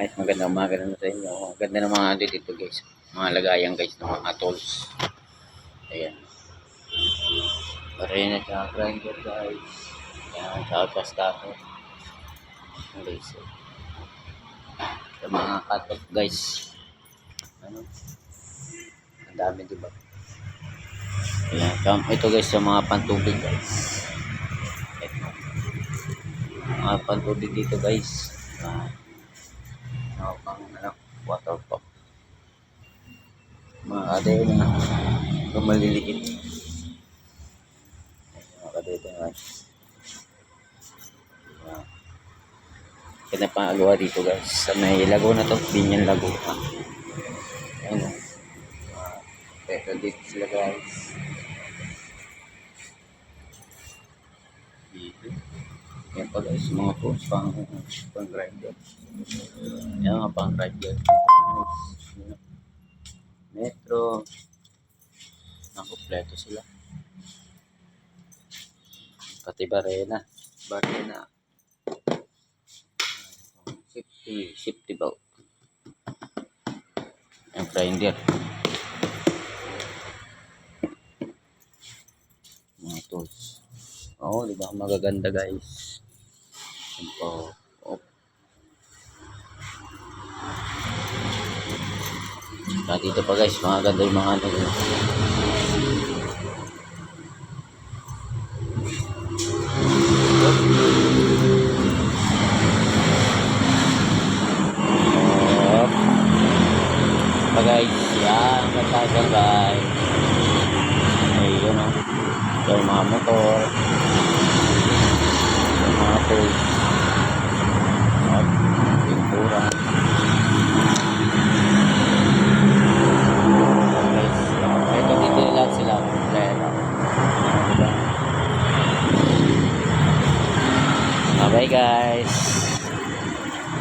Guys, magandang umaga na sa inyo. Ganda ng mga ano dito guys. Mga lagayan guys ng mga tools. Ayan. Parena sa grinder guys. Ayan, sa outcast. Ayan guys. Sa mga katok guys. Ano? Ang dami diba? Ayan. Ito guys sa mga pantubig guys. Ito. Mga pantubig dito guys. Ah. Ano pang ano, water pump. Mga kadete na kung maliliit. Ayan, Mga kadete na guys. Ayan. Kaya pang agawa dito guys. Sa may lago na to, binyan lago. Ah, Pero dito sila guys. Yan pa guys, mga tools pang pang grinder. Yan mga pang grinder. Yan. Metro. Nakompleto sila. Pati barena. Barena. Safety, safety belt. Yung grinder. Mga tools. Oo, di ba? Magaganda guys. Yan po. Oh. Ah, dito pa guys, mga ganda yung mga ano. yun. Oh. Guys, yan, magkasal guys. Ayun o. Ito yung mga motor. Yung mga tools. Bye guys.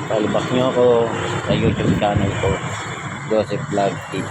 Palibak nyo ako sa YouTube channel ko. Joseph Vlog TV.